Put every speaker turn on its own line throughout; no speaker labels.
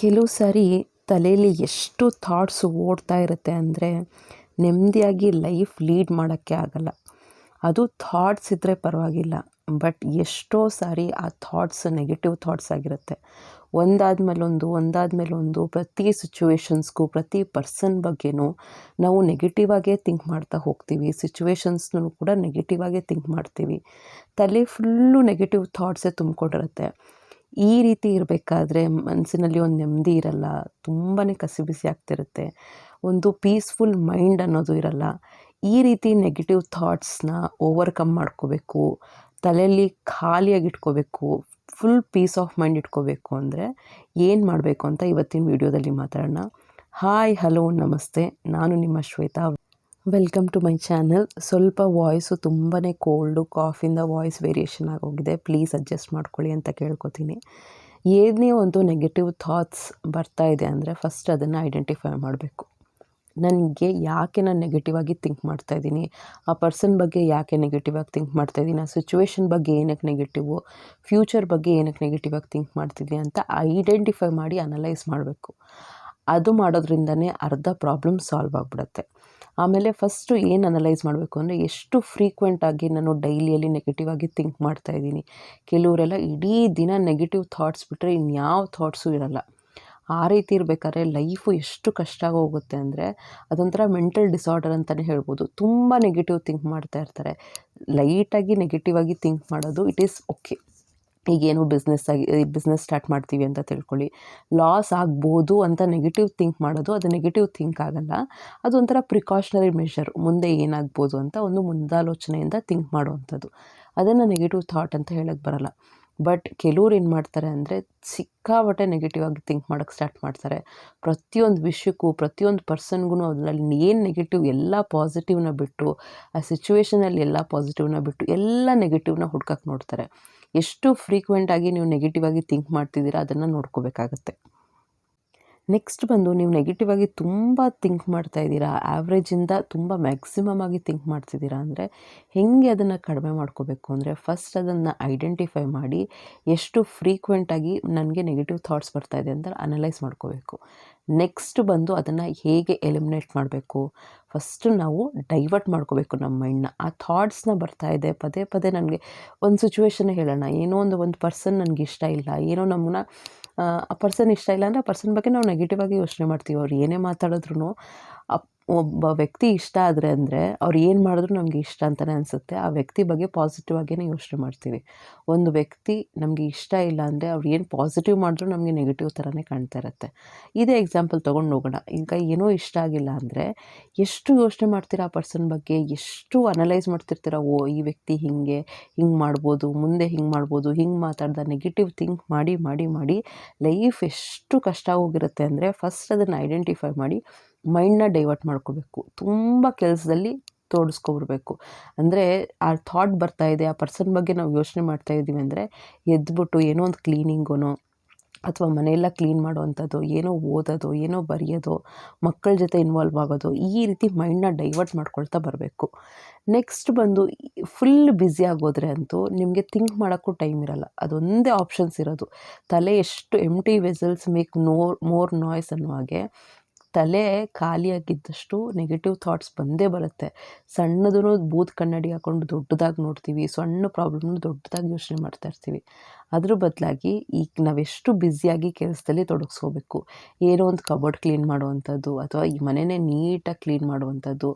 ಕೆಲವು ಸಾರಿ ತಲೆಯಲ್ಲಿ ಎಷ್ಟು ಥಾಟ್ಸ್ ಓಡ್ತಾ ಇರುತ್ತೆ ಅಂದರೆ ನೆಮ್ಮದಿಯಾಗಿ ಲೈಫ್ ಲೀಡ್ ಮಾಡೋಕ್ಕೆ ಆಗಲ್ಲ. ಅದು ಥಾಟ್ಸ್ ಇದ್ದರೆ ಪರವಾಗಿಲ್ಲ ಬಟ್ ಎಷ್ಟೋ ಸಾರಿ ಆ ಥಾಟ್ಸ್ ನೆಗೆಟಿವ್ ಥಾಟ್ಸ್ ಆಗಿರುತ್ತೆ. ಒಂದಾದ ಮೇಲೊಂದು ಒಂದಾದ ಮೇಲೊಂದು ಪ್ರತಿ ಸಿಚುವೇಶನ್ಸ್ಗೂ ಪ್ರತಿ ಪರ್ಸನ್ ಬಗ್ಗೆನೂ ನಾವು ನೆಗೆಟಿವ್ ಆಗೇ ಥಿಂಕ್ ಮಾಡ್ತಾ ಹೋಗ್ತೀವಿ. ಸಿಚುವೇಶನ್ಸ್ನೂ ಕೂಡ ನೆಗೆಟಿವ್ ಆಗೇ ಥಿಂಕ್ ಮಾಡ್ತೀವಿ. ತಲೆ ಫುಲ್ಲು ನೆಗೆಟಿವ್ ಥಾಟ್ಸೇ ತುಂಬಿಕೊಂಡಿರುತ್ತೆ. ಈ ರೀತಿ ಇರಬೇಕಾದ್ರೆ ಮನಸ್ಸಿನಲ್ಲಿ ಒಂದು ನೆಮ್ಮದಿ ಇರಲ್ಲ ತುಂಬಾ ಕಸಿಬಿಸಿ ಆಗ್ತಿರುತ್ತೆ. ಒಂದು ಪೀಸ್ಫುಲ್ ಮೈಂಡ್ ಅನ್ನೋದು ಇರಲ್ಲ. ಈ ರೀತಿ ನೆಗೆಟಿವ್ ಥಾಟ್ಸ್ನ ಓವರ್ಕಮ್ ಮಾಡ್ಕೋಬೇಕು. ತಲೆಯಲ್ಲಿ ಖಾಲಿಯಾಗಿ ಇಟ್ಕೋಬೇಕು. ಫುಲ್ ಪೀಸ್ ಆಫ್ ಮೈಂಡ್ ಇಟ್ಕೋಬೇಕು ಅಂದರೆ ಏನು ಮಾಡಬೇಕು ಅಂತ ಇವತ್ತಿನ ವಿಡಿಯೋದಲ್ಲಿ ಮಾತಾಡೋಣ. ಹಾಯ್ ಹಲೋ ನಮಸ್ತೆ. ನಾನು ನಿಮ್ಮ Shweta. Welcome to my channel ಸ್ವಲ್ಪ ವಾಯ್ಸು ತುಂಬಾ ಕೋಲ್ಡು ಕಾಫಿಂದ ವಾಯ್ಸ್ ವೇರಿಯೇಷನ್ ಆಗೋಗಿದೆ. ಪ್ಲೀಸ್ ಅಡ್ಜಸ್ಟ್ ಮಾಡ್ಕೊಳ್ಳಿ ಅಂತ ಕೇಳ್ಕೊತೀನಿ. ಏನೇ ಒಂದು ನೆಗೆಟಿವ್ ಥಾಟ್ಸ್ ಬರ್ತಾ ಇದೆ ಅಂದರೆ ಫಸ್ಟ್ ಅದನ್ನು ಐಡೆಂಟಿಫೈ ಮಾಡಬೇಕು. ನನಗೆ ಯಾಕೆ ನಾನು ನೆಗೆಟಿವ್ ಆಗಿ ಥಿಂಕ್ ಮಾಡ್ತಾ ಇದ್ದೀನಿ? ಆ ಪರ್ಸನ್ ಬಗ್ಗೆ ಯಾಕೆ ನೆಗೆಟಿವ್ ಆಗಿ ಥಿಂಕ್ ಮಾಡ್ತಾ ಇದ್ದೀನಿ? ಆ ಸಿಚುವೇಶನ್ ಬಗ್ಗೆ ಏನಕ್ಕೆ ನೆಗೆಟಿವು ಫ್ಯೂಚರ್ ಬಗ್ಗೆ ಏನಕ್ಕೆ ನೆಗೆಟಿವ್ ಆಗಿ ಥಿಂಕ್ ಮಾಡ್ತಿದ್ದೀನಿ ಅಂತ ಐಡೆಂಟಿಫೈ ಮಾಡಿ ಅನಲೈಸ್ ಮಾಡಬೇಕು. ಅದು ಮಾಡೋದ್ರಿಂದನೇ ಅರ್ಧ ಪ್ರಾಬ್ಲಮ್ ಸಾಲ್ವ್ ಆಗಿಬಿಡುತ್ತೆ. ಆಮೇಲೆ ಫಸ್ಟು ಏನು ಅನಲೈಸ್ ಮಾಡಬೇಕು ಅಂದರೆ ಎಷ್ಟು ಫ್ರೀಕ್ವೆಂಟಾಗಿ ನಾನು ಡೈಲಿಯಲ್ಲಿ ನೆಗೆಟಿವ್ ಆಗಿ ಥಿಂಕ್ ಮಾಡ್ತಾ ಇದ್ದೀನಿ. ಕೆಲವರೆಲ್ಲ ಇಡೀ ದಿನ ನೆಗೆಟಿವ್ ಥಾಟ್ಸ್ ಬಿಟ್ಟರೆ ಇನ್ಯಾವ ಥಾಟ್ಸು ಇರಲ್ಲ. ಆ ರೀತಿ ಇರಬೇಕಾದ್ರೆ ಲೈಫು ಎಷ್ಟು ಕಷ್ಟ ಹೋಗುತ್ತೆ ಅಂದರೆ ಅದೊಂಥರ ಮೆಂಟಲ್ ಡಿಸಾರ್ಡರ್ ಅಂತಲೇ ಹೇಳ್ಬೋದು. ತುಂಬ ನೆಗೆಟಿವ್ ಥಿಂಕ್ ಮಾಡ್ತಾ ಇರ್ತಾರೆ. ಲೈಟಾಗಿ ನೆಗೆಟಿವ್ ಆಗಿ ಥಿಂಕ್ ಮಾಡೋದು ಇಟ್ ಈಸ್ ಓಕೆ ಈಗೇನು ಬಿಸ್ನೆಸ್ ಆಗಿ ಬಿಸ್ನೆಸ್ ಸ್ಟಾರ್ಟ್ ಮಾಡ್ತೀವಿ ಅಂತ ತಿಳ್ಕೊಳ್ಳಿ. ಲಾಸ್ ಆಗ್ಬೋದು ಅಂತ ನೆಗೆಟಿವ್ ಥಿಂಕ್ ಮಾಡೋದು, ಅದು ನೆಗೆಟಿವ್ ಥಿಂಕ್ ಆಗಲ್ಲ. ಅದು ಒಂಥರ ಪ್ರಿಕಾಷನರಿ ಮೆಷರ್ ಮುಂದೆ ಏನಾಗ್ಬೋದು ಅಂತ ಒಂದು ಮುಂದಾಲೋಚನೆಯಿಂದ ಥಿಂಕ್ ಮಾಡುವಂಥದ್ದು. ಅದನ್ನು ನೆಗೆಟಿವ್ ಥಾಟ್ ಅಂತ ಹೇಳಕ್ಕೆ ಬರಲ್ಲ. ಬಟ್ ಕೆಲವ್ರು ಏನು ಮಾಡ್ತಾರೆ ಅಂದರೆ ಸಿಕ್ಕಾಪಟ್ಟೆ ನೆಗೆಟಿವ್ ಆಗಿ ಥಿಂಕ್ ಮಾಡೋಕ್ಕೆ ಸ್ಟಾರ್ಟ್ ಮಾಡ್ತಾರೆ. ಪ್ರತಿಯೊಂದು ವಿಷಯಕ್ಕೂ, ಪ್ರತಿಯೊಂದು ಪರ್ಸನ್ಗೂ ಅದರಲ್ಲಿ ಏನು ನೆಗೆಟಿವ್ ಎಲ್ಲ ಪಾಸಿಟಿವ್ನ ಬಿಟ್ಟು, ಆ ಸಿಚುವೇಷನಲ್ಲಿ ಎಲ್ಲ ಪಾಸಿಟಿವ್ನ ಬಿಟ್ಟು ಎಲ್ಲ ನೆಗೆಟಿವ್ನ ಹುಡ್ಕಕ್ಕೆ ನೋಡ್ತಾರೆ. ಎಷ್ಟು ಫ್ರೀಕ್ವೆಂಟಾಗಿ ನೀವು ನೆಗೆಟಿವ್ ಆಗಿ ಥಿಂಕ್ ಮಾಡ್ತಿದ್ದೀರಾ ಅದನ್ನು ನೋಡ್ಕೋಬೇಕಾಗತ್ತೆ. ನೆಕ್ಸ್ಟ್ ಬಂದು ನೀವು ನೆಗೆಟಿವ್ ಆಗಿ ತುಂಬ ಥಿಂಕ್ ಮಾಡ್ತಾ ಇದ್ದೀರಾ? ಆ್ಯಾವ್ರೇಜಿಂದ ತುಂಬ ಮ್ಯಾಕ್ಸಿಮಮ್ ಆಗಿ ಥಿಂಕ್ ಮಾಡ್ತಿದ್ದೀರಾ? ಅಂದರೆ ಹೇಗೆ ಅದನ್ನು ಕಡಿಮೆ ಮಾಡ್ಕೋಬೇಕು? ಅಂದರೆ ಫಸ್ಟ್ ಅದನ್ನು ಐಡೆಂಟಿಫೈ ಮಾಡಿ ಎಷ್ಟು ಫ್ರೀಕ್ವೆಂಟಾಗಿ ನನಗೆ ನೆಗೆಟಿವ್ ಥಾಟ್ಸ್ ಬರ್ತಾ ಇದೆ ಅಂತ ಅನಲೈಸ್ ಮಾಡ್ಕೋಬೇಕು. ನೆಕ್ಸ್ಟ್ ಬಂದು ಅದನ್ನು ಹೇಗೆ ಎಲಿಮಿನೇಟ್ ಮಾಡಬೇಕು? ಫಸ್ಟ್ ನಾವು ಡೈವರ್ಟ್ ಮಾಡ್ಕೋಬೇಕು ನಮ್ಮ ಮೈಂಡ್ನ ಆ ಥಾಟ್ಸ್ನ ಬರ್ತಾ ಇದೆ. ಪದೇ ಪದೇ ನನಗೆ ಒಂದು ಸಿಚುವೇಶನ್ ಹೇಳೋಣ. ಏನೋ ಒಂದು ಒಂದು ಪರ್ಸನ್ ನನಗೆ ಇಷ್ಟ ಇಲ್ಲ. ಏನೋ ನಮ್ಮನ್ನ ಆ ಪರ್ಸನ್ ಇಷ್ಟ ಇಲ್ಲ ಅಂದರೆ ಆ ಪರ್ಸನ್ ಬಗ್ಗೆ ನಾವು ನೆಗೆಟಿವ್ ಆಗಿ ಯೋಚನೆ ಮಾಡ್ತೀವಿ. ಅವ್ರು ಏನೇ ಮಾತಾಡಿದ್ರು ಒಬ್ಬ ವ್ಯಕ್ತಿ ಇಷ್ಟ ಆದರೆ ಅಂದರೆ ಅವ್ರು ಏನು ಮಾಡಿದ್ರು ನಮಗೆ ಇಷ್ಟ ಅಂತಲೇ ಅನಿಸುತ್ತೆ. ಆ ವ್ಯಕ್ತಿ ಬಗ್ಗೆ ಪಾಸಿಟಿವ್ ಆಗೇ ಯೋಚನೆ ಮಾಡ್ತೀವಿ. ಒಂದು ವ್ಯಕ್ತಿ ನಮಗೆ ಇಷ್ಟ ಇಲ್ಲ ಅಂದರೆ ಅವ್ರು ಏನು ಪಾಸಿಟಿವ್ ಮಾಡಿದ್ರು ನಮಗೆ ನೆಗೆಟಿವ್ ಥರನೇ ಕಾಣ್ತಾ ಇರುತ್ತೆ. ಇದೇ ಎಕ್ಸಾಂಪಲ್ ತೊಗೊಂಡು ಹೋಗೋಣ. ಈಗ ಏನೋ ಇಷ್ಟ ಆಗಿಲ್ಲ ಅಂದರೆ ಎಷ್ಟು ಯೋಚನೆ ಮಾಡ್ತೀರಾ ಆ ಪರ್ಸನ್ ಬಗ್ಗೆ? ಎಷ್ಟು ಅನಲೈಸ್ ಮಾಡ್ತಿರ್ತೀರ? ಓ, ಈ ವ್ಯಕ್ತಿ ಹೀಗೆ, ಹಿಂಗೆ ಮಾಡ್ಬೋದು, ಮುಂದೆ ಹಿಂಗೆ ಮಾಡ್ಬೋದು, ಹಿಂಗೆ ಮಾತಾಡ್ದ ನೆಗೆಟಿವ್ ಥಿಂಕ್ ಮಾಡಿ ಮಾಡಿ ಮಾಡಿ ಲೈಫ್ ಎಷ್ಟು ಕಷ್ಟ ಹೋಗಿರುತ್ತೆ ಅಂದರೆ ಫಸ್ಟ್ ಅದನ್ನು ಐಡೆಂಟಿಫೈ ಮಾಡಿ ಮೈಂಡ್ನ ಡೈವರ್ಟ್ ಮಾಡ್ಕೋಬೇಕು. ತುಂಬ ಕೆಲಸದಲ್ಲಿ ತೋಡಿಸ್ಕೊಬರ್ಬೇಕು ಅಂದರೆ ಆ ಥಾಟ್ ಬರ್ತಾ ಇದೆ, ಆ ಪರ್ಸನ್ ಬಗ್ಗೆ ನಾವು ಯೋಚನೆ ಮಾಡ್ತಾ ಇದ್ದೀವಿ ಅಂದರೆ ಎದ್ಬಿಟ್ಟು ಏನೋ ಒಂದು ಕ್ಲೀನಿಂಗುನೋ ಅಥವಾ ಮನೆಯೆಲ್ಲ ಕ್ಲೀನ್ ಮಾಡುವಂಥದ್ದು, ಏನೋ ಓದೋದು, ಏನೋ ಬರೆಯೋದು, ಮಕ್ಕಳ ಜೊತೆ ಇನ್ವಾಲ್ವ್ ಆಗೋದು, ಈ ರೀತಿ ಮೈಂಡನ್ನ ಡೈವರ್ಟ್ ಮಾಡ್ಕೊಳ್ತಾ ಬರಬೇಕು. ನೆಕ್ಸ್ಟ್ ಬಂದು ಫುಲ್ ಬ್ಯುಸಿ ಆಗೋದ್ರೆ ಅಂತೂ ನಿಮಗೆ ಥಿಂಕ್ ಮಾಡೋಕ್ಕೂ ಟೈಮ್ ಇರಲ್ಲ. ಅದೊಂದೇ ಆಪ್ಷನ್ಸ್ ಇರೋದು. ತಲೆ ಎಷ್ಟು empty vessels make no more noise ಅನ್ನೋ ಹಾಗೆ ತಲೆ ಖಾಲಿಯಾಗಿದ್ದಷ್ಟು ನೆಗೆಟಿವ್ ಥಾಟ್ಸ್ ಬಂದೇ ಬರುತ್ತೆ. ಸಣ್ಣದೂ ಬೂತ್ ಕನ್ನಡಿ ಹಾಕ್ಕೊಂಡು ದೊಡ್ಡದಾಗಿ ನೋಡ್ತೀವಿ, ಸಣ್ಣ ಪ್ರಾಬ್ಲಮ್ನ ದೊಡ್ಡದಾಗಿ ಯೋಚನೆ ಮಾಡ್ತಾ ಇರ್ತೀವಿ. ಅದ್ರ ಬದಲಾಗಿ ಈಗ ನಾವೆಷ್ಟು ಬ್ಯುಸಿಯಾಗಿ ಕೆಲಸದಲ್ಲಿ ತೊಡಗಿಸ್ಕೋಬೇಕು. ಏನೋ ಒಂದು ಕಬೋರ್ಡ್ ಕ್ಲೀನ್ ಮಾಡುವಂಥದ್ದು ಅಥವಾ ಈ ಮನೆಯೇ ನೀಟಾಗಿ ಕ್ಲೀನ್ ಮಾಡುವಂಥದ್ದು,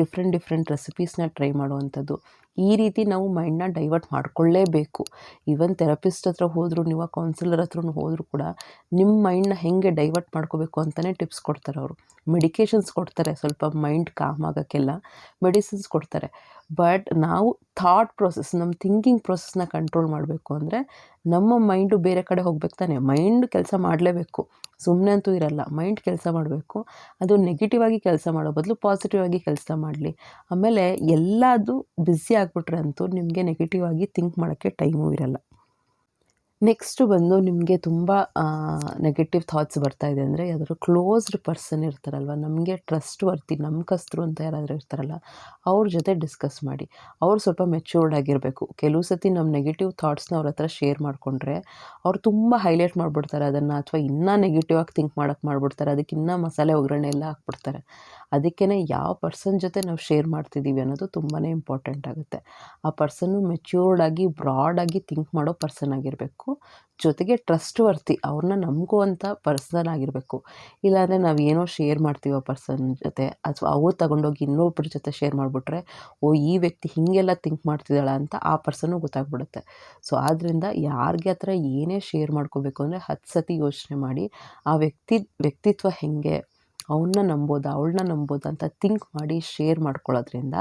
ಡಿಫ್ರೆಂಟ್ ಡಿಫ್ರೆಂಟ್ ರೆಸಿಪೀಸ್ನ ಟ್ರೈ ಮಾಡುವಂಥದ್ದು, ಈ ರೀತಿ ನಾವು ಮೈಂಡನ್ನ ಡೈವರ್ಟ್ ಮಾಡ್ಕೊಳ್ಳೇಬೇಕು. ಈವನ್ ಥೆರಪಿಸ್ಟ್ ಹತ್ರ ಹೋದರೂ ನೀವು ಕೌನ್ಸಿಲರ್ ಹತ್ರ ಹೋದರೂ ಕೂಡ ನಿಮ್ಮ ಮೈಂಡನ್ನ ಹೇಗೆ ಡೈವರ್ಟ್ ಮಾಡ್ಕೋಬೇಕು ಅಂತಲೇ ಟಿಪ್ಸ್ ಕೊಡ್ತಾರೆ ಅವರು. ಮೆಡಿಕೇಷನ್ಸ್ ಕೊಡ್ತಾರೆ. ಸ್ವಲ್ಪ ಮೈಂಡ್ ಕಾಮ್ ಆಗೋಕ್ಕೆಲ್ಲ ಮೆಡಿಸಿನ್ಸ್ ಕೊಡ್ತಾರೆ. ಬಟ್ ನಾವು ಥಾಟ್ ಪ್ರೊಸೆಸ್, ನಮ್ಮ ಥಿಂಕಿಂಗ್ ಪ್ರೊಸೆಸ್ನ ಕಂಟ್ರೋಲ್ ಮಾಡಬೇಕು ಅಂದರೆ ನಮ್ಮ ಮೈಂಡು ಬೇರೆ ಕಡೆ ಹೋಗ್ಬೇಕು ತಾನೆ. ಮೈಂಡ್ ಕೆಲಸ ಮಾಡಲೇಬೇಕು. ಸುಮ್ಮನೆ ಅಂತೂ ಇರಲ್ಲ. ಮೈಂಡ್ ಕೆಲಸ ಮಾಡಬೇಕು. ಅದು ನೆಗೆಟಿವ್ ಆಗಿ ಕೆಲಸ ಮಾಡೋ ಬದಲು ಪಾಸಿಟಿವ್ ಆಗಿ ಕೆಲಸ ಮಾಡಲಿ. ಆಮೇಲೆ ಎಲ್ಲದು ಬ್ಯುಸಿ ಆಗಿಬಿಟ್ರೆ ಅಂತೂ ನಿಮಗೆ ನೆಗೆಟಿವ್ ಆಗಿ ಥಿಂಕ್ ಮಾಡೋಕ್ಕೆ ಟೈಮೂ ಇರಲ್ಲ. ನೆಕ್ಸ್ಟು ಬಂದು ನಿಮಗೆ ತುಂಬ ನೆಗೆಟಿವ್ ಥಾಟ್ಸ್ ಬರ್ತಾ ಇದೆ ಅಂದರೆ, ಯಾವ್ದಾದ್ರು ಕ್ಲೋಸ್ಡ್ ಪರ್ಸನ್ ಇರ್ತಾರಲ್ವ, ನಮಗೆ ಟ್ರಸ್ಟ್ ವರ್ತಿ ನಂಬಿಕಸ್ತರು ಅಂತ ಯಾರಾದರೂ ಇರ್ತಾರಲ್ಲ, ಅವ್ರ ಜೊತೆ ಡಿಸ್ಕಸ್ ಮಾಡಿ. ಅವ್ರು ಸ್ವಲ್ಪ ಮೆಚ್ಯೂರ್ಡ್ ಆಗಿರಬೇಕು. ಕೆಲವು ಸತಿ ನಮ್ಮ ನೆಗೆಟಿವ್ ಥಾಟ್ಸ್ನ ಅವ್ರ ಹತ್ರ ಶೇರ್ ಮಾಡಿಕೊಂಡ್ರೆ, ಅವ್ರು ತುಂಬ ಹೈಲೈಟ್ ಮಾಡಿಬಿಡ್ತಾರೆ ಅದನ್ನು, ಅಥವಾ ಇನ್ನೂ ನೆಗೆಟಿವ್ ಆಗಿ ಥಿಂಕ್ ಮಾಡೋಕ್ಕೆ ಮಾಡಿಬಿಡ್ತಾರೆ ಅದಕ್ಕೆ ಇನ್ನೂ ಮಸಾಲೆ ಒಗ್ಗರಣೆ ಎಲ್ಲ ಹಾಕ್ಬಿಡ್ತಾರೆ. ಅದಕ್ಕೇ ಯಾವ ಪರ್ಸನ್ ಜೊತೆ ನಾವು ಶೇರ್ ಮಾಡ್ತಿದ್ದೀವಿ ಅನ್ನೋದು ತುಂಬಾ ಇಂಪಾರ್ಟೆಂಟ್ ಆಗುತ್ತೆ. ಆ ಪರ್ಸನ್ನು ಮೆಚ್ಯೂರ್ಡ್ ಆಗಿ ಬ್ರಾಡ್ ಆಗಿ ಥಿಂಕ್ ಮಾಡೋ ಪರ್ಸನ್ ಆಗಿರಬೇಕು. ಜೊತೆಗೆ ಟ್ರಸ್ಟ್ ವರ್ತಿ ಅವ್ರನ್ನ ನಂಬ್ಕೋವಂಥ ಪರ್ಸನ್ ಆಗಿರಬೇಕು. ಇಲ್ಲಾಂದರೆ ನಾವು ಏನೋ ಶೇರ್ ಮಾಡ್ತೀವಿ ಆ ಪರ್ಸನ್ ಜೊತೆ, ಅಥವಾ ಅವ್ರು ತಗೊಂಡೋಗಿ ಇನ್ನೊಬ್ಬರ ಜೊತೆ ಶೇರ್ ಮಾಡಿಬಿಟ್ರೆ, ಓ, ಈ ವ್ಯಕ್ತಿ ಹೀಗೆಲ್ಲ ಥಿಂಕ್ ಮಾಡ್ತಿದ್ದಾಳ ಅಂತ ಆ ಪರ್ಸನ್ನು ಗೊತ್ತಾಗ್ಬಿಡುತ್ತೆ. ಸೊ ಆದ್ದರಿಂದ ಯಾರಿಗೆ ಹತ್ರ ಏನೇ ಶೇರ್ ಮಾಡ್ಕೋಬೇಕು ಅಂದರೆ ಹತ್ತು ಸತಿ ಯೋಚನೆ ಮಾಡಿ, ಆ ವ್ಯಕ್ತಿ, ವ್ಯಕ್ತಿತ್ವ ಹೇಗೆ ಅವನ್ನ ನಂಬೋದಾ, ಅವಳನ್ನ ನಂಬೋದಾ ಅಂತ ಥಿಂಕ್ ಮಾಡಿ ಶೇರ್ ಮಾಡ್ಕೊಳ್ಳೋದ್ರಿಂದ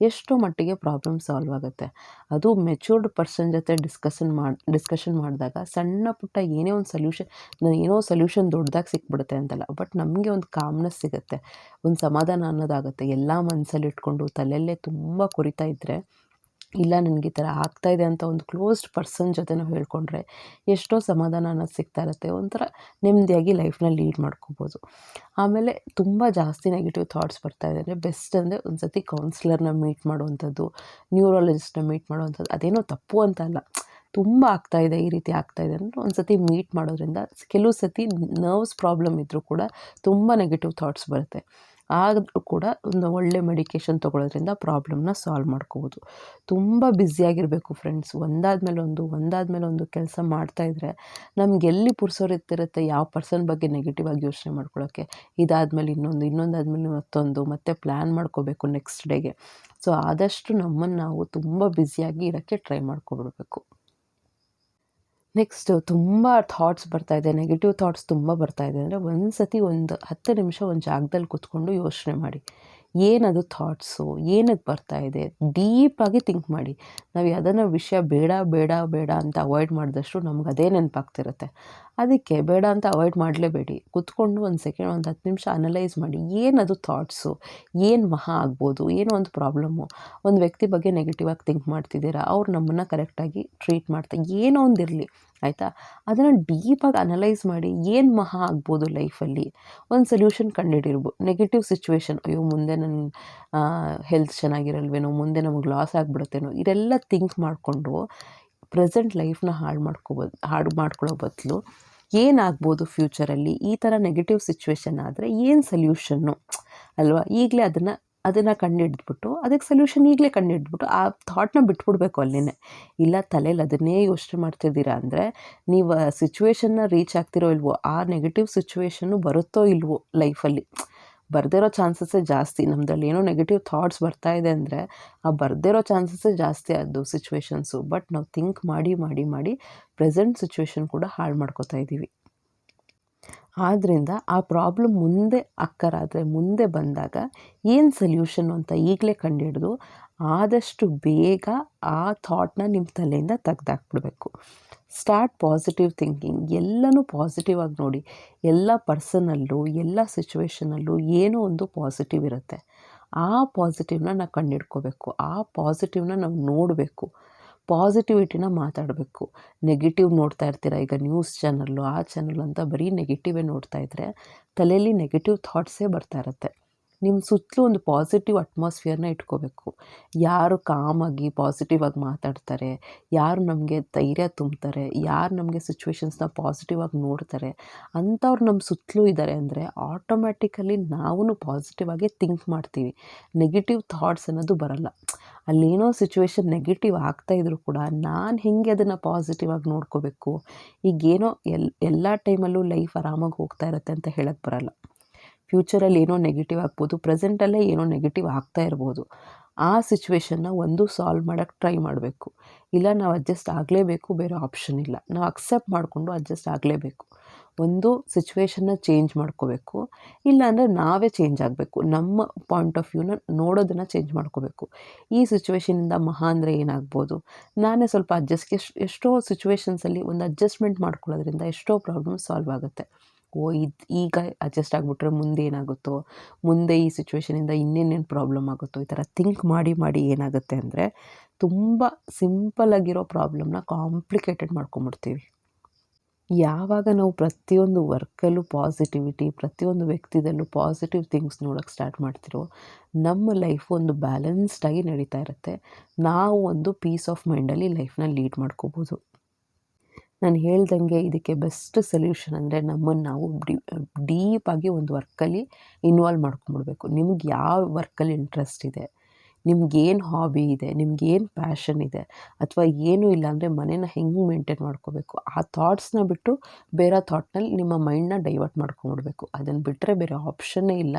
ಎಷ್ಟೋ ಮಟ್ಟಿಗೆ ಪ್ರಾಬ್ಲಮ್ ಸಾಲ್ವ್ ಆಗುತ್ತೆ. ಅದು ಮೆಚೂರ್ಡ್ ಪರ್ಸನ್ ಜೊತೆ ಡಿಸ್ಕಷನ್ ಮಾಡಿ ಡಿಸ್ಕಷನ್ ಮಾಡಿದಾಗ ಸಣ್ಣ ಪುಟ್ಟ ಏನೇ ಒಂದು ಸೊಲ್ಯೂಷನ್ ಏನೋ ಸೊಲ್ಯೂಷನ್ ದೊಡ್ಡದಾಗಿ ಸಿಕ್ಬಿಡುತ್ತೆ ಅಂತಲ್ಲ ಬಟ್ ನಮಗೆ ಒಂದು ಕಾಮ್ನೆಸ್ ಸಿಗುತ್ತೆ, ಒಂದು ಸಮಾಧಾನ ಅನ್ನೋದಾಗುತ್ತೆ. ಎಲ್ಲ ಮನಸ್ಸಲ್ಲಿ ಇಟ್ಕೊಂಡು ತಲೆಯಲ್ಲೇ ತುಂಬ ಕುರಿತಾ ಇದ್ದರೆ ಇಲ್ಲ ನನಗೆ ಈ ಥರ ಆಗ್ತಾಯಿದೆ ಅಂತ ಒಂದು ಕ್ಲೋಸ್ಡ್ ಪರ್ಸನ್ ಜೊತೆ ನಾವು ಹೇಳ್ಕೊಂಡ್ರೆ ಎಷ್ಟೋ ಸಮಾಧಾನ ಅನ್ನೋದು ಸಿಗ್ತಾ ಇರುತ್ತೆ. ಒಂಥರ ನೆಮ್ಮದಿಯಾಗಿ ಲೈಫ್ನ ಲೀಡ್ ಮಾಡ್ಕೋಬೋದು. ಆಮೇಲೆ ತುಂಬ ಜಾಸ್ತಿ ನೆಗೆಟಿವ್ ಥಾಟ್ಸ್ ಬರ್ತಾ ಇದೆ ಅಂದರೆ ಬೆಸ್ಟ್ ಅಂದರೆ ಒಂದು ಸತಿ ಕೌನ್ಸಿಲರ್ನ ಮೀಟ್ ಮಾಡುವಂಥದ್ದು ನ್ಯೂರಾಲಜಿಸ್ಟ್ನ ಮೀಟ್ ಮಾಡುವಂಥದ್ದು, ಅದೇನೋ ತಪ್ಪು ಅಂತ ಅಲ್ಲ. ತುಂಬ ಆಗ್ತಾಯಿದೆ ಈ ರೀತಿ ಆಗ್ತಾಯಿದೆ ಅಂದರೆ ಒಂದು ಸತಿ ಮೀಟ್ ಮಾಡೋದ್ರಿಂದ ಕೆಲವು ಸತಿ ನರ್ವ್ಸ್ ಪ್ರಾಬ್ಲಮ್ ಇದ್ದರೂ ಕೂಡ ತುಂಬ ನೆಗೆಟಿವ್ ಥಾಟ್ಸ್ ಬರುತ್ತೆ. ಆದರೂ ಕೂಡ ಒಂದು ಒಳ್ಳೆ ಮೆಡಿಕೇಷನ್ ತೊಗೊಳೋದ್ರಿಂದ ಪ್ರಾಬ್ಲಮ್ನ ಸಾಲ್ವ್ ಮಾಡ್ಕೋಬೋದು. ತುಂಬ ಬ್ಯುಸಿಯಾಗಿರಬೇಕು ಫ್ರೆಂಡ್ಸ್ ಒಂದಾದ್ಮೇಲೆ ಒಂದು ಒಂದಾದ ಮೇಲೆ ಒಂದು ಕೆಲಸ ಮಾಡ್ತಾಯಿದ್ರೆ ನಮ್ಗೆ ಎಲ್ಲಿ ಪುರ್ಸೋರಿತ್ತಿರುತ್ತೆ ಯಾವ ಪರ್ಸನ್ ಬಗ್ಗೆ ನೆಗೆಟಿವ್ ಆಗಿ ಯೋಚನೆ ಮಾಡ್ಕೊಳ್ಳೋಕ್ಕೆ ಇದಾದಮೇಲೆ ಇನ್ನೊಂದು, ಇನ್ನೊಂದಾದಮೇಲೆ ಮತ್ತೊಂದು, ಮತ್ತೆ ಪ್ಲ್ಯಾನ್ ಮಾಡ್ಕೋಬೇಕು ನೆಕ್ಸ್ಟ್ ಡೇಗೆ ಸೊ ಆದಷ್ಟು ನಮ್ಮನ್ನು ನಾವು ತುಂಬ ಬ್ಯುಸಿಯಾಗಿ ಇರೋಕ್ಕೆ ಟ್ರೈ ಮಾಡ್ಕೊಬಿಡ್ಬೇಕು. ನೆಕ್ಸ್ಟು ತುಂಬ ಥಾಟ್ಸ್ ಬರ್ತಾ ಇದೆ ನೆಗೆಟಿವ್ ಥಾಟ್ಸ್ ತುಂಬ ಬರ್ತಾ ಇದೆ. ಅಂದರೆ ಒಂದು ಸತಿ ಒಂದು ಹತ್ತು ನಿಮಿಷ ಒಂದು ಜಾಗದಲ್ಲಿ ಕೂತ್ಕೊಂಡು ಯೋಚನೆ ಮಾಡಿ. ಏನದು ಥಾಟ್ಸು ಏನಕ್ಕೆ ಬರ್ತಾ ಇದೆ? ಡೀಪಾಗಿ ಥಿಂಕ್ ಮಾಡಿ. ನಾವು ಯಾವುದನ್ನು ವಿಷಯ ಬೇಡ ಬೇಡ ಬೇಡ ಅಂತ ಅವಾಯ್ಡ್ ಮಾಡಿದಷ್ಟು ನಮ್ಗೆ ಅದೇ ನೆನಪಾಗ್ತಿರುತ್ತೆ. ಅದಕ್ಕೆ ಬೇಡ ಅಂತ ಅವಾಯ್ಡ್ ಮಾಡಲೇಬೇಡಿ. ಕುತ್ಕೊಂಡು ಒಂದು ಸೆಕೆಂಡ್ ಒಂದು ಹತ್ತು ನಿಮಿಷ ಅನಲೈಸ್ ಮಾಡಿ. ಏನದು ಥಾಟ್ಸು ಏನು ಮಹಾ ಆಗ್ಬೋದು? ಏನೋ ಒಂದು ಪ್ರಾಬ್ಲಮ್ಮು ಒಂದು ವ್ಯಕ್ತಿ ಬಗ್ಗೆ ನೆಗೆಟಿವ್ ಆಗಿ ಥಿಂಕ್ ಮಾಡ್ತಿದ್ದೀರಾ? ಅವ್ರು ನಮ್ಮನ್ನು ಕರೆಕ್ಟಾಗಿ ಟ್ರೀಟ್ ಮಾಡ್ತಾ, ಏನೋ ಒಂದು ಇರಲಿ. ಆಯಿತಾ? ಅದನ್ನು ಡೀಪಾಗಿ ಅನಲೈಸ್ ಮಾಡಿ ಏನು ಮಹಾ ಆಗ್ಬೋದು ಲೈಫಲ್ಲಿ ಒಂದು ಸೊಲ್ಯೂಷನ್ ಕಂಡುಹಿಡಿರ್ಬೋದು ನೆಗೆಟಿವ್ ಸಿಚುವೇಶನ್ ಅಯ್ಯೋ, ಮುಂದೆ ನನ್ನ ಹೆಲ್ತ್ ಚೆನ್ನಾಗಿರಲ್ವೇನೋ, ಮುಂದೆ ನಮಗೆ ಲಾಸ್ ಆಗಿಬಿಡುತ್ತೇನೋ, ಇದೆಲ್ಲ ಥಿಂಕ್ ಮಾಡಿಕೊಂಡು ಪ್ರೆಸೆಂಟ್ ಲೈಫ್ನ ಹಾಳು ಮಾಡ್ಕೋಬೋದು ಹಾಳು ಮಾಡ್ಕೊಳ್ಳೋ ಬದಲು ಏನಾಗ್ಬೋದು ಫ್ಯೂಚರಲ್ಲಿ ಈ ಥರ ನೆಗೆಟಿವ್ ಸಿಚುವೇಶನ್ ಆದರೆ ಏನು ಸೊಲ್ಯೂಷನ್ನು ಅಲ್ವಾ? ಈಗಲೇ ಅದನ್ನು ಅದನ್ನು ಕಂಡುಹಿಡಿದ್ಬಿಟ್ಟು ಅದಕ್ಕೆ ಸೊಲ್ಯೂಷನ್ ಈಗಲೇ ಕಂಡುಹಿಡಿದ್ಬಿಟ್ಟು ಆ ಥಾಟ್ನ ಬಿಟ್ಬಿಡ್ಬೇಕು ಅಲ್ಲಿನೇ. ಇಲ್ಲ ತಲೆಯಲ್ಲಿ ಅದನ್ನೇ ಯೋಚನೆ ಮಾಡ್ತಿದ್ದೀರಾ ಅಂದರೆ, ನೀವು ಸಿಚುವೇಶನ್ನ ರೀಚ್ ಆಗ್ತಿರೋ ಇಲ್ವೋ, ಆ ನೆಗೆಟಿವ್ ಸಿಚುವೇಶನ್ನು ಬರುತ್ತೋ ಇಲ್ವೋ ಲೈಫಲ್ಲಿ ಬರ್ದಿರೋ ಚಾನ್ಸಸ್ಸೇ ಜಾಸ್ತಿ. ನಮ್ಮದ್ರಲ್ಲಿ ಏನೋ ನೆಗೆಟಿವ್ ಥಾಟ್ಸ್ ಬರ್ತಾ ಇದೆ ಅಂದರೆ ಆ ಬರ್ದಿರೋ ಚಾನ್ಸಸ್ಸೇ ಜಾಸ್ತಿ ಅದು ಸಿಚುವೇಶನ್ಸು ಬಟ್ ನಾವು ಥಿಂಕ್ ಮಾಡಿ ಮಾಡಿ ಮಾಡಿ ಪ್ರೆಸೆಂಟ್ ಸಿಚುವೇಶನ್ ಕೂಡ ಹಾಳು ಮಾಡ್ಕೋತಾ ಇದ್ದೀವಿ ಆದ್ದರಿಂದ ಆ ಪ್ರಾಬ್ಲಮ್ ಮುಂದೆ ಅಕ್ಕರಾದರೆ, ಮುಂದೆ ಬಂದಾಗ ಏನು ಸೊಲ್ಯೂಷನ್ನು ಅಂತ ಈಗಲೇ ಕಂಡುಹಿಡಿದು ಆದಷ್ಟು ಬೇಗ ಆ ಥಾಟ್ನ ನಿಮ್ಮ ತಲೆಯಿಂದ ತೆಗ್ದಾಕ್ಬಿಡ್ಬೇಕು. ಸ್ಟಾರ್ಟ್ ಪಾಸಿಟಿವ್ ಥಿಂಕಿಂಗ್ ಎಲ್ಲನೂ ಪಾಸಿಟಿವ್ ಆಗಿ ನೋಡಿ. ಎಲ್ಲ ಪರ್ಸನಲ್ಲೂ ಎಲ್ಲ ಸಿಚುವೇಷನಲ್ಲೂ ಏನೋ ಒಂದು ಪಾಸಿಟಿವ್ ಇರುತ್ತೆ. ಆ ಪಾಸಿಟಿವ್ನ ನಾವು ಕಂಡಿಡ್ಕೋಬೇಕು ಆ ಪಾಸಿಟಿವ್ನ ನಾವು ನೋಡಬೇಕು. ಪಾಸಿಟಿವಿಟಿನ ಮಾತಾಡಬೇಕು. ನೆಗೆಟಿವ್ ನೋಡ್ತಾ ಇರ್ತೀರ? ಈಗ ನ್ಯೂಸ್ ಚಾನಲ್ಲು ಆ ಚಾನಲ್ ಅಂತ ಬರೀ ನೆಗೆಟಿವೇ ನೋಡ್ತಾ ಇದ್ದರೆ ತಲೆಯಲ್ಲಿ ನೆಗೆಟಿವ್ ಥಾಟ್ಸೇ ಬರ್ತಾ ಇರುತ್ತೆ. ನಿಮ್ಮ ಸುತ್ತಲೂ ಒಂದು ಪಾಸಿಟಿವ್ ಅಟ್ಮಾಸ್ಫಿಯರ್ನ ಇಟ್ಕೋಬೇಕು. ಯಾರು ಕಾಮಾಗಿ ಪಾಸಿಟಿವ್ ಆಗಿ ಮಾತಾಡ್ತಾರೆ, ಯಾರು ನಮಗೆ ಧೈರ್ಯ ತುಂಬ್ತಾರೆ, ಯಾರು ನಮಗೆ ಸಿಚುವೇಶನ್ಸ್ನ ಪಾಸಿಟಿವ್ ಆಗಿ ನೋಡ್ತಾರೆ, ಅಂಥವ್ರು ನಮ್ಮ ಸುತ್ತಲೂ ಇದ್ದಾರೆ ಅಂದರೆ ಆಟೋಮ್ಯಾಟಿಕಲಿ ನಾವು ಪಾಸಿಟಿವ್ ಆಗಿ ಥಿಂಕ್ ಮಾಡ್ತೀವಿ. ನೆಗೆಟಿವ್ ಥಾಟ್ಸ್ ಅನ್ನೋದು ಬರಲ್ಲ. ಅಲ್ಲೇನೋ ಸಿಚುವೇಶನ್ ನೆಗೆಟಿವ್ ಆಗ್ತಾಯಿದ್ರು ಕೂಡ ನಾನು ಹೇಗೆ ಅದನ್ನು ಪಾಸಿಟಿವ್ ಆಗಿ ನೋಡ್ಕೋಬೇಕು? ಈಗೇನೋ ಎಲ್, ಎಲ್ಲ ಟೈಮಲ್ಲೂ ಲೈಫ್ ಆರಾಮಾಗಿ ಹೋಗ್ತಾ ಇರುತ್ತೆ ಅಂತ ಹೇಳಕ್ಕೆ ಬರಲ್ಲ. ಫ್ಯೂಚರಲ್ಲಿ ಏನೋ ನೆಗೆಟಿವ್ ಆಗ್ಬೋದು ಪ್ರೆಸೆಂಟಲ್ಲೇ ಏನೋ ನೆಗೆಟಿವ್ ಆಗ್ತಾ ಇರ್ಬೋದು. ಆ ಸಿಚುವೇಶನ್ನ ಒಂದು ಸಾಲ್ವ್ ಮಾಡೋಕ್ಕೆ ಟ್ರೈ ಮಾಡಬೇಕು. ಇಲ್ಲ ನಾವು ಅಡ್ಜಸ್ಟ್ ಆಗಲೇಬೇಕು, ಬೇರೆ ಆಪ್ಷನ್ ಇಲ್ಲ. ನಾವು ಅಕ್ಸೆಪ್ಟ್ ಮಾಡಿಕೊಂಡು ಅಡ್ಜಸ್ಟ್ ಆಗಲೇಬೇಕು. ಒಂದು ಸಿಚುವೇಶನ್ನ ಚೇಂಜ್ ಮಾಡ್ಕೋಬೇಕು. ಇಲ್ಲಾಂದರೆ ನಾವೇ ಚೇಂಜ್ ಆಗಬೇಕು. ನಮ್ಮ ಪಾಯಿಂಟ್ ಆಫ್ ವ್ಯೂನ ನೋಡೋದನ್ನು ಚೇಂಜ್ ಮಾಡ್ಕೋಬೇಕು. ಈ ಸಿಚುವೇಷನಿಂದ ಮಹಾ ಅಂದರೆ ಏನಾಗ್ಬೋದು? ನಾನೇ ಸ್ವಲ್ಪ ಅಡ್ಜಸ್ಟ್ಗೆ ಎಷ್ಟೋ ಸಿಚುವೇಷನ್ಸಲ್ಲಿ ಒಂದು ಅಡ್ಜಸ್ಟ್ಮೆಂಟ್ ಮಾಡ್ಕೊಳ್ಳೋದ್ರಿಂದ ಎಷ್ಟೋ ಪ್ರಾಬ್ಲಮ್ ಸಾಲ್ವ್ ಆಗುತ್ತೆ. ಓ ಇದು, ಈಗ ಅಡ್ಜಸ್ಟ್ ಆಗಿಬಿಟ್ರೆ ಮುಂದೆ ಏನಾಗುತ್ತೋ, ಮುಂದೆ ಈ ಸಿಚುವೇಶನಿಂದ ಇನ್ನೇನೇನು ಪ್ರಾಬ್ಲಮ್ ಆಗುತ್ತೋ, ಈ ಥರ ಥಿಂಕ್ ಮಾಡಿ ಮಾಡಿ ಏನಾಗುತ್ತೆ ಅಂದರೆ ತುಂಬ ಸಿಂಪಲ್ಲಾಗಿರೋ ಪ್ರಾಬ್ಲಮ್ನ ಕಾಂಪ್ಲಿಕೇಟೆಡ್ ಮಾಡ್ಕೊಂಬಿಡ್ತೀವಿ. ಯಾವಾಗ ನಾವು ಪ್ರತಿಯೊಂದು ವರ್ಕಲ್ಲೂ ಪಾಸಿಟಿವಿಟಿ ಪ್ರತಿಯೊಂದು ವ್ಯಕ್ತಿದಲ್ಲೂ ಪಾಸಿಟಿವ್ ಥಿಂಗ್ಸ್ ನೋಡೋಕ್ಕೆ ಸ್ಟಾರ್ಟ್ ಮಾಡ್ತಿರೋ, ನಮ್ಮ ಲೈಫ್ ಒಂದು ಬ್ಯಾಲೆನ್ಸ್ಡಾಗಿ ನಡೀತಾ ಇರುತ್ತೆ. ನಾವು ಒಂದು ಪೀಸ್ ಆಫ್ ಮೈಂಡಲ್ಲಿ ಲೈಫ್ನ ಲೀಡ್ ಮಾಡ್ಕೋಬೋದು. ನಾನು ಹೇಳ್ದಂಗೆ ಇದಕ್ಕೆ ಬೆಸ್ಟ್ ಸೊಲ್ಯೂಷನ್ ಅಂದರೆ ನಮ್ಮನ್ನು ನಾವು ಡೀಪಾಗಿ ಒಂದು ವರ್ಕಲ್ಲಿ ಇನ್ವಾಲ್ವ್ ಮಾಡ್ಕೊಂಡ್ಬಿಡ್ಬೇಕು. ನಿಮ್ಗೆ ಯಾವ ವರ್ಕಲ್ಲಿ ಇಂಟ್ರೆಸ್ಟ್ ಇದೆ? ನಿಮ್ಗೇನು ಹಾಬಿ ಇದೆ? ನಿಮ್ಗೇನು ಪ್ಯಾಷನ್ ಇದೆ? ಅಥವಾ ಏನೂ ಇಲ್ಲ ಅಂದರೆ ಮನೇನ ಹೆಂಗೆ ಮೇಂಟೈನ್ ಮಾಡ್ಕೋಬೇಕು? ಆ ಥಾಟ್ಸ್ನ ಬಿಟ್ಟು ಬೇರೆ ಥಾಟ್ನಲ್ಲಿ ನಿಮ್ಮ ಮೈಂಡನ್ನ ಡೈವರ್ಟ್ ಮಾಡ್ಕೊಂಬಿಡ್ಬೇಕು. ಅದನ್ನು ಬಿಟ್ಟರೆ ಬೇರೆ ಆಪ್ಷನ್ನೇ ಇಲ್ಲ.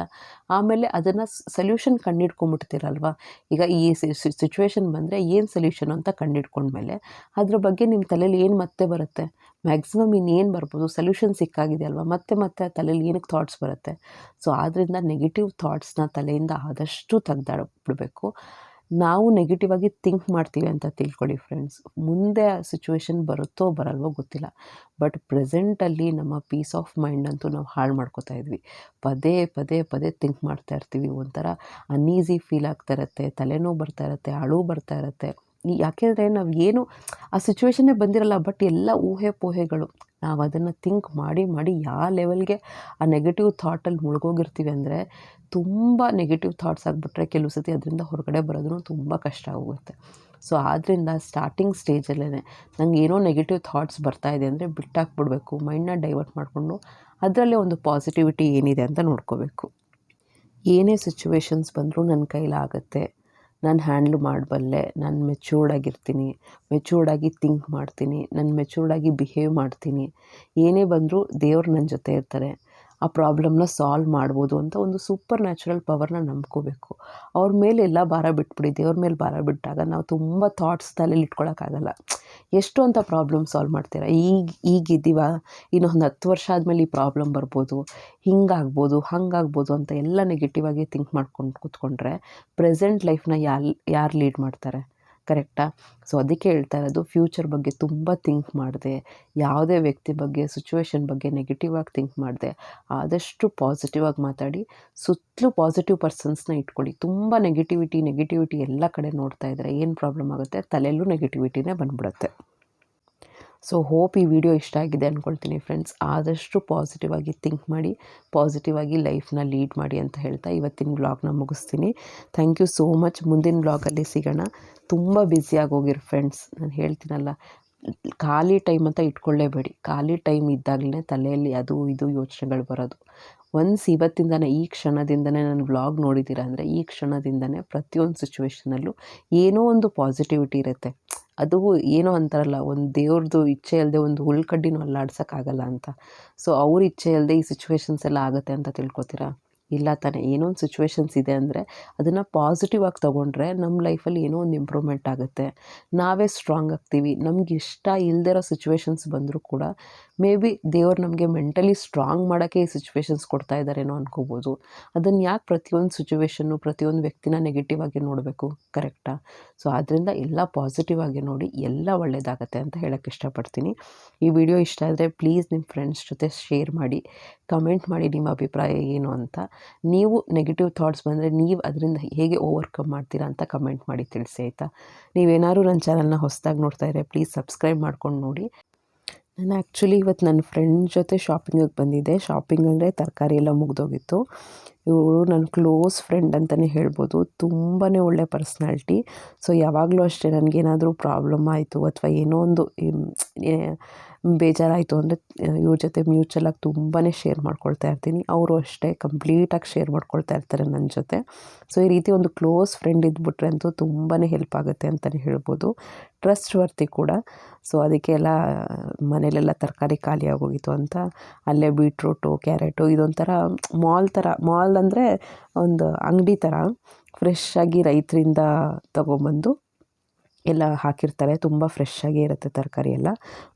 ಆಮೇಲೆ ಅದನ್ನು ಸೊಲ್ಯೂಷನ್ ಕಂಡಿಡ್ಕೊಂಡ್ಬಿಡ್ತೀರಲ್ವ ಈಗ ಈ ಸಿಚುವೇಶನ್ ಬಂದರೆ ಏನು ಸೊಲ್ಯೂಷನ್ ಅಂತ ಕಂಡಿಡ್ಕೊಂಡ್ಮೇಲೆ ಅದ್ರ ಬಗ್ಗೆ ನಿಮ್ಮ ತಲೆಯಲ್ಲಿ ಏನು ಮತ್ತೆ ಬರುತ್ತೆ? ಮ್ಯಾಕ್ಸಿಮಮ್ ಇನ್ನೇನು ಬರ್ಬೋದು ಸೊಲ್ಯೂಷನ್ ಸಿಕ್ಕಾಗಿದೆ ಅಲ್ವಾ? ಮತ್ತೆ ಮತ್ತೆ ತಲೆಯಲ್ಲಿ ಏನಕ್ಕೆ ಥಾಟ್ಸ್ ಬರುತ್ತೆ? ಸೊ ಆದ್ದರಿಂದ ನೆಗೆಟಿವ್ ಥಾಟ್ಸ್ನ ತಲೆಯಿಂದ ಆದಷ್ಟು ತೆಗ್ದಾಡ್ಬಿಡ್ಬೇಕು. ನಾವು ನೆಗೆಟಿವ್ ಆಗಿ ಥಿಂಕ್ ಮಾಡ್ತೀವಿ ಅಂತ ತಿಳ್ಕೊಳ್ಳಿ ಫ್ರೆಂಡ್ಸ್ ಮುಂದೆ ಆ ಸಿಚುವೇಶನ್ ಬರುತ್ತೋ ಬರಲ್ವೋ ಗೊತ್ತಿಲ್ಲ. ಬಟ್ ಪ್ರೆಸೆಂಟಲ್ಲಿ ನಮ್ಮ ಪೀಸ್ ಆಫ್ ಮೈಂಡ್ ಅಂತೂ ನಾವು ಹಾಳು ಮಾಡ್ಕೋತಾ ಇದ್ವಿ. ಪದೇ ಪದೇ ಪದೇ ಥಿಂಕ್ ಮಾಡ್ತಾ ಇರ್ತೀವಿ. ಒಂಥರ ಅನ್ಈಸಿ ಫೀಲ್ ಆಗ್ತಾ ಇರುತ್ತೆ, ತಲೆನೋವು ಬರ್ತಾ ಇರುತ್ತೆ, ಅಳು ಬರ್ತಾ ಇರುತ್ತೆ. ಯಾಕೆಂದರೆ ನಾವು ಏನು ಆ ಸಿಚುವೇಶನ್ನೇ ಬಂದಿರಲ್ಲ ಬಟ್ ಎಲ್ಲ ಊಹೆ ಪೋಹೆಗಳು. ನಾವು ಅದನ್ನು ಥಿಂಕ್ ಮಾಡಿ ಮಾಡಿ ಯಾವ ಲೆವೆಲ್ಗೆ ಆ ನೆಗೆಟಿವ್ ಥಾಟಲ್ಲಿ ಮುಳುಗೋಗಿರ್ತೀವಿ ಅಂದರೆ ತುಂಬ ನೆಗೆಟಿವ್ ಥಾಟ್ಸ್ ಆಗಿಬಿಟ್ರೆ ಕೆಲವು ಸತಿ ಅದರಿಂದ ಹೊರಗಡೆ ಬರೋದೂ ತುಂಬ ಕಷ್ಟ ಆಗುತ್ತೆ ಸೊ ಆದ್ದರಿಂದ ಸ್ಟಾರ್ಟಿಂಗ್ ಸ್ಟೇಜಲ್ಲೇ ನಂಗೆ ಏನೋ ನೆಗೆಟಿವ್ ಥಾಟ್ಸ್ ಬರ್ತಾ ಇದೆ ಅಂದರೆ ಬಿಟ್ಟಾಕ್ಬಿಡ್ಬೇಕು ಮೈಂಡನ್ನ ಡೈವರ್ಟ್ ಮಾಡಿಕೊಂಡು ಅದರಲ್ಲೇ ಒಂದು ಪಾಸಿಟಿವಿಟಿ ಏನಿದೆ ಅಂತ ನೋಡ್ಕೋಬೇಕು. ಏನೇ ಸಿಚುವೇಶನ್ಸ್ ಬಂದರೂ ನನ್ನ ಕೈಲಾಗುತ್ತೆ. ನಾನು ಹ್ಯಾಂಡ್ಲ್ ಮಾಡಬಲ್ಲೆ, ನಾನು ಮೆಚ್ಯೂರ್ಡಾಗಿರ್ತೀನಿ ಮೆಚ್ಯೂರ್ಡಾಗಿ ಥಿಂಕ್ ಮಾಡ್ತೀನಿ, ನಾನು ಆಗಿ ಬಿಹೇವ್ ಮಾಡ್ತೀನಿ. ಏನೇ ಬಂದರೂ ದೇವ್ರು ನನ್ನ ಜೊತೆ ಇರ್ತಾರೆ. ಆ ಪ್ರಾಬ್ಲಮ್ನ ಸಾಲ್ವ್ ಮಾಡ್ಬೋದು ಅಂತ ಒಂದು ಸೂಪರ್ ನ್ಯಾಚುರಲ್ ಪವರ್ನ ನಂಬ್ಕೋಬೇಕು. ಅವ್ರ ಮೇಲೆ ಎಲ್ಲ ಭಾರ ಬಿಟ್ಬಿಡಿ, ದೇವ್ರ ಮೇಲೆ ಭಾರ ಬಿಟ್ಟಾಗ ನಾವು ತುಂಬ ಥಾಟ್ಸ್ ತಲೆಯಲ್ಲಿ ಇಟ್ಕೊಳಕ್ಕಾಗಲ್ಲ. ಎಷ್ಟು ಅಂತ ಪ್ರಾಬ್ಲಮ್ ಸಾಲ್ವ್ ಮಾಡ್ತೀರಾ? ಈಗ, ಈಗಿದ್ದೀವ? ಇನ್ನೊಂದು ಹತ್ತು ವರ್ಷ ಆದಮೇಲೆ ಈ ಪ್ರಾಬ್ಲಮ್ ಬರ್ಬೋದು. ಹಿಂಗಾಗ್ಬೋದು, ಹಂಗಾಗ್ಬೋದು ಅಂತ ಎಲ್ಲ ನೆಗೆಟಿವ್ ಆಗಿ ಥಿಂಕ್ ಮಾಡ್ಕೊಂಡು ಕೂತ್ಕೊಂಡ್ರೆ ಪ್ರೆಸೆಂಟ್ ಲೈಫ್ನ ಯಾರು ಯಾರು ಲೀಡ್ ಮಾಡ್ತಾರೆ? ಕರೆಕ್ಟಾ? ಸೊ, ಅದಕ್ಕೆ ಹೇಳ್ತಾ ಇರೋದು, ಫ್ಯೂಚರ್ ಬಗ್ಗೆ ತುಂಬ ಥಿಂಕ್ ಮಾಡಿದೆ. ಯಾವುದೇ ವ್ಯಕ್ತಿ ಬಗ್ಗೆ, ಸಿಚುವೇಶನ್ ಬಗ್ಗೆ ನೆಗೆಟಿವ್ ಆಗಿ ಥಿಂಕ್ ಮಾಡಿದೆ. ಆದಷ್ಟು ಪಾಸಿಟಿವ್ ಆಗಿ ಮಾತಾಡಿ, ಸುತ್ತಲೂ ಪಾಸಿಟಿವ್ ಪರ್ಸನ್ಸ್ನ ಇಟ್ಕೊಳ್ಳಿ. ತುಂಬ ನೆಗೆಟಿವಿಟಿ ನೆಗೆಟಿವಿಟಿ ಎಲ್ಲ ಕಡೆ ನೋಡ್ತಾ ಇದ್ದಾರೆ ಏನು ಪ್ರಾಬ್ಲಮ್ ಆಗುತ್ತೆ? ತಲೆಯಲ್ಲೂ ನೆಗೆಟಿವಿಟಿನೇ ಬಂದ್ಬಿಡುತ್ತೆ. ಸೊ ಹೋಪ್ ಈ ವಿಡಿಯೋ ಇಷ್ಟ ಆಗಿದೆ ಅಂದ್ಕೊಳ್ತೀನಿ ಫ್ರೆಂಡ್ಸ್ ಆದಷ್ಟು ಪಾಸಿಟಿವ್ ಆಗಿ ಥಿಂಕ್ ಮಾಡಿ ಪಾಸಿಟಿವ್ ಆಗಿ ಲೈಫ್ನ ಲೀಡ್ ಮಾಡಿ ಅಂತ ಹೇಳ್ತಾ ಇವತ್ತಿನ ವ್ಲಾಗ್ನ ಮುಗಿಸ್ತೀನಿ. ಥ್ಯಾಂಕ್ ಯು ಸೋ ಮಚ್ ಮುಂದಿನ ವ್ಲಾಗಲ್ಲಿ ಸಿಗೋಣ. ತುಂಬ ಬ್ಯುಸಿಯಾಗಿ ಹೋಗಿರಿ ಫ್ರೆಂಡ್ಸ್ ನಾನು ಹೇಳ್ತೀನಲ್ಲ, ಖಾಲಿ ಟೈಮ್ ಅಂತ ಇಟ್ಕೊಳ್ಳೇಬೇಡಿ. ಖಾಲಿ ಟೈಮ್ ಇದ್ದಾಗಲೇ ತಲೆಯಲ್ಲಿ ಅದು ಇದು ಯೋಚನೆಗಳು ಬರೋದು. ಒನ್ಸ್ ಇವತ್ತಿಂದನೇ, ಈ ಕ್ಷಣದಿಂದನೇ ನಾನು ವ್ಲಾಗ್ ನೋಡಿದ್ದೀರ ಅಂದರೆ, ಈ ಕ್ಷಣದಿಂದನೇ ಪ್ರತಿಯೊಂದು ಸಿಚುವೇಶನಲ್ಲೂ ಏನೋ ಒಂದು ಪಾಸಿಟಿವಿಟಿ ಇರುತ್ತೆ. ಅದು ಏನೋ ಅಂತಾರಲ್ಲ, ಒಂದು ದೇವ್ರದ್ದು ಇಚ್ಛೆ ಇಲ್ಲದೆ ಒಂದು ಹುಲ್ಕಡ್ಡಿನೂ ಅಲ್ಲಾಡ್ಸೋಕ್ಕಾಗಲ್ಲ ಅಂತ. ಸೊ ಅವ್ರ ಇಚ್ಛೆ ಇಲ್ಲದೆ ಈ ಸಿಚುವೇಶನ್ಸ್ ಎಲ್ಲ ಆಗುತ್ತೆ ಅಂತ ತಿಳ್ಕೊತೀರಾ? ಇಲ್ಲ ತಾನೇ, ಏನೋ ಒಂದು ಸಿಚುವೇಶನ್ಸ್ ಇದೆ ಅಂದರೆ ಅದನ್ನು ಪಾಸಿಟಿವ್ ಆಗಿ ತೊಗೊಂಡ್ರೆ ನಮ್ಮ ಲೈಫಲ್ಲಿ ಏನೋ ಒಂದು ಇಂಪ್ರೂವ್ಮೆಂಟ್ ಆಗುತ್ತೆ. ನಾವೇ ಸ್ಟ್ರಾಂಗ್ ಆಗ್ತೀವಿ. ನಮ್ಗೆ ಇಷ್ಟ ಇಲ್ಲದೇ ಇರೋ ಸಿಚುವೇಶನ್ಸ್ ಬಂದರೂ ಕೂಡ ಮೇ ಬಿ ದೇವ್ರು ನಮಗೆ ಮೆಂಟಲಿ ಸ್ಟ್ರಾಂಗ್ ಮಾಡೋಕ್ಕೆ ಈ ಸಿಚುವೇಶನ್ಸ್ ಕೊಡ್ತಾ ಇದ್ದಾರೇನೋ ಅನ್ಕೋಬೋದು. ಅದನ್ನು ಯಾಕೆ ಪ್ರತಿಯೊಂದು ಸಿಚುವೇಶನ್ನು ಪ್ರತಿಯೊಂದು ವ್ಯಕ್ತಿನ ನೆಗೆಟಿವ್ ಆಗಿ ನೋಡಬೇಕು? ಕರೆಕ್ಟಾ ಸೊ ಆದ್ದರಿಂದ ಎಲ್ಲ ಪಾಸಿಟಿವ್ ಆಗಿ ನೋಡಿ ಎಲ್ಲ ಒಳ್ಳೆಯದಾಗತ್ತೆ ಅಂತ ಹೇಳೋಕ್ಕೆ ಇಷ್ಟಪಡ್ತೀನಿ. ಈ ವಿಡಿಯೋ ಇಷ್ಟ ಆದರೆ ಪ್ಲೀಸ್ ನಿಮ್ಮ ಫ್ರೆಂಡ್ಸ್ ಜೊತೆ ಶೇರ್ ಮಾಡಿ ಕಮೆಂಟ್ ಮಾಡಿ ನಿಮ್ಮ ಅಭಿಪ್ರಾಯ ಏನು ಅಂತ. ನೀವು ನೆಗೆಟಿವ್ ಥಾಟ್ಸ್ ಬಂದರೆ ನೀವು ಅದರಿಂದ ಹೇಗೆ ಓವರ್ಕಮ್ ಮಾಡ್ತೀರಾ ಅಂತ ಕಮೆಂಟ್ ಮಾಡಿ ತಿಳಿಸಿ, ಆಯಿತಾ? ನೀವೇನಾದ್ರು ನನ್ನ ಚಾನಲ್ನ ಹೊಸದಾಗಿ ನೋಡ್ತಾ ಇದ್ರೆ ಪ್ಲೀಸ್ ಸಬ್ಸ್ಕ್ರೈಬ್ ಮಾಡ್ಕೊಂಡು ನೋಡಿ. ನಾನು ಆ್ಯಕ್ಚುಲಿ ಇವತ್ತು ನನ್ನ ಫ್ರೆಂಡ್ ಜೊತೆ ಶಾಪಿಂಗಿಗೆ ಬಂದಿದ್ದೆ. ಶಾಪಿಂಗ್ ಅಂದರೆ ತರಕಾರಿ ಎಲ್ಲ ಮುಗಿದೋಗಿತ್ತು. ಇವರು ನನ್ನ ಕ್ಲೋಸ್ ಫ್ರೆಂಡ್ ಅಂತಲೇ ಹೇಳ್ಬೋದು. ತುಂಬಾ ಒಳ್ಳೆ ಪರ್ಸ್ನಾಲ್ಟಿ ಸೊ ಯಾವಾಗಲೂ ಅಷ್ಟೇ ನನಗೇನಾದರೂ ಪ್ರಾಬ್ಲಮ್ ಆಯಿತು ಅಥವಾ ಏನೋ ಒಂದು ಬೇಜಾರಾಯಿತು ಅಂದರೆ ಇವ್ರ ಜೊತೆ ಮ್ಯೂಚುವಲಾಗಿ ತುಂಬಾ ಶೇರ್ ಮಾಡ್ಕೊಳ್ತಾ ಇರ್ತೀನಿ. ಅವರು ಅಷ್ಟೇ ಕಂಪ್ಲೀಟಾಗಿ ಶೇರ್ ಮಾಡ್ಕೊಳ್ತಾ ಇರ್ತಾರೆ ನನ್ನ ಜೊತೆ. ಸೊ ಈ ರೀತಿ ಒಂದು ಕ್ಲೋಸ್ ಫ್ರೆಂಡ್ ಇದ್ಬಿಟ್ರೆ ಅಂತೂ ತುಂಬಾ ಹೆಲ್ಪ್ ಆಗುತ್ತೆ ಅಂತಲೇ ಹೇಳ್ಬೋದು. ಟ್ರಸ್ಟ್ ವರ್ತಿ ಕೂಡ. ಸೊ ಅದಕ್ಕೆ ಎಲ್ಲ, ಮನೇಲೆಲ್ಲ ತರಕಾರಿ ಖಾಲಿ ಆಗೋಗಿತ್ತು ಅಂತ, ಅಲ್ಲೇ ಬೀಟ್ರೂಟು ಕ್ಯಾರೆಟು ಇದೊಂಥರ ಮಾಲ್ ಥರ ಮಾಲ್ ಅಂದರೆ ಒಂದು ಅಂಗಡಿ ಥರ ಫ್ರೆಶ್ಶಾಗಿ ರೈತರಿಂದ ತೊಗೊಂಬಂದು ಎಲ್ಲ ಹಾಕಿರ್ತಾರೆ. ತುಂಬ ಫ್ರೆಶ್ಶಾಗೇ ಇರುತ್ತೆ ತರಕಾರಿ ಎಲ್ಲ.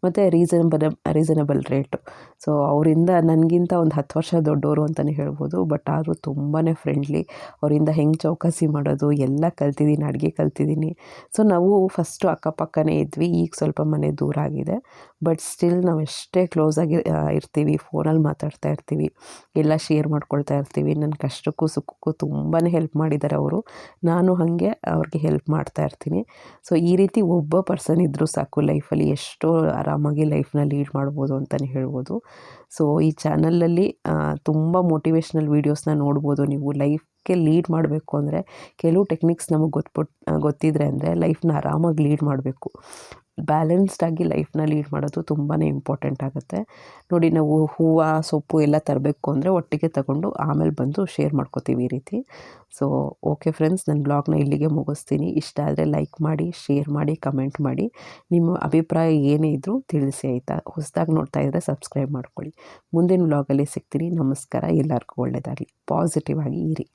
ಮತ್ತು ರೀಸನಬಲ್ ರೀಸನಬಲ್ ರೇಟು ಸೊ ಅವರಿಂದ ನನಗಿಂತ ಒಂದು ಹತ್ತು ವರ್ಷ ದೊಡ್ಡವರು ಅಂತಲೇ ಹೇಳ್ಬೋದು. ಬಟ್ ಆದರೂ ತುಂಬಾ ಫ್ರೆಂಡ್ಲಿ ಅವರಿಂದ ಹೆಂಗೆ ಚೌಕಾಸಿ ಮಾಡೋದು, ಎಲ್ಲ ಕಲ್ತಿದ್ದೀನಿ, ಅಡುಗೆ ಕಲ್ತಿದ್ದೀನಿ. ಸೊ ನಾವು ಫಸ್ಟು ಅಕ್ಕಪಕ್ಕನೇ ಇದ್ವಿ. ಈಗ ಸ್ವಲ್ಪ ಮನೆ ದೂರ ಆಗಿದೆ. ಬಟ್ ಸ್ಟಿಲ್ ನಾವು ಎಷ್ಟೇ ಕ್ಲೋಸಾಗಿ ಇರ್ತೀವಿ. ಫೋನಲ್ಲಿ ಮಾತಾಡ್ತಾ ಇರ್ತೀವಿ. ಎಲ್ಲ ಶೇರ್ ಮಾಡ್ಕೊಳ್ತಾ ಇರ್ತೀವಿ. ನನ್ನ ಕಷ್ಟಕ್ಕೂ ಸುಖಕ್ಕೂ ತುಂಬಾ ಹೆಲ್ಪ್ ಮಾಡಿದ್ದಾರೆ ಅವರು. ನಾನು ಹಾಗೆ ಅವ್ರಿಗೆ ಹೆಲ್ಪ್ ಮಾಡ್ತಾ ಇರ್ತೀನಿ. ಈ ರೀತಿ ಒಬ್ಬ ಪರ್ಸನ್ ಇದ್ದರೂ ಸಾಕು ಲೈಫಲ್ಲಿ ಎಷ್ಟೋ ಆರಾಮಾಗಿ ಲೈಫ್ನ ಲೀಡ್ ಮಾಡ್ಬೋದು ಅಂತಲೇ ಹೇಳ್ಬೋದು. ಸೊ ಈ ಚಾನಲಲ್ಲಿ ತುಂಬ ಮೋಟಿವೇಶ್ನಲ್ ವೀಡಿಯೋಸ್ನ ನೋಡ್ಬೋದು. ನೀವು ಲೈಫ್ಗೆ ಲೀಡ್ ಮಾಡಬೇಕು ಅಂದರೆ, ಕೆಲವು ಟೆಕ್ನಿಕ್ಸ್ ನಮಗೆ ಗೊತ್ಬಿಟ್ಟು ಗೊತ್ತಿದ್ರೆ ಅಂದರೆ ಲೈಫ್ನ ಆರಾಮಾಗಿ ಲೀಡ್ ಮಾಡಬೇಕು. ಬ್ಯಾಲೆನ್ಸ್ಡಾಗಿ ಲೈಫ್ನ ಲೀಡ್ ಮಾಡೋದು ತುಂಬಾ ಇಂಪಾರ್ಟೆಂಟ್ ಆಗುತ್ತೆ. ನೋಡಿ ನಾವು ಹೂವು, ಸೊಪ್ಪು ಎಲ್ಲ ತರಬೇಕು ಅಂದರೆ ಒಟ್ಟಿಗೆ ತಗೊಂಡು ಆಮೇಲೆ ಬಂದು ಶೇರ್ ಮಾಡ್ಕೋತೀವಿ ಈ ರೀತಿ. ಸೊ ಓಕೆ ಫ್ರೆಂಡ್ಸ್ ನನ್ನ ಬ್ಲಾಗ್ನ ಇಲ್ಲಿಗೆ ಮುಗಿಸ್ತೀನಿ. ಇಷ್ಟ ಆದರೆ ಲೈಕ್ ಮಾಡಿ ಶೇರ್ ಮಾಡಿ ಕಮೆಂಟ್ ಮಾಡಿ. ನಿಮ್ಮ ಅಭಿಪ್ರಾಯ ಏನೇ ಇದ್ದರೂ ತಿಳಿಸಿ ಆಯಿತಾ? ಹೊಸದಾಗಿ ನೋಡ್ತಾ ಇದ್ದರೆ ಸಬ್ಸ್ಕ್ರೈಬ್ ಮಾಡ್ಕೊಳ್ಳಿ. ಮುಂದಿನ ಬ್ಲಾಗಲ್ಲಿ ಸಿಗ್ತೀನಿ. ನಮಸ್ಕಾರ. ಎಲ್ಲರಿಗೂ ಒಳ್ಳೆಯದಾಗಲಿ ಪಾಸಿಟಿವ್ ಆಗಿ ಇರಿ.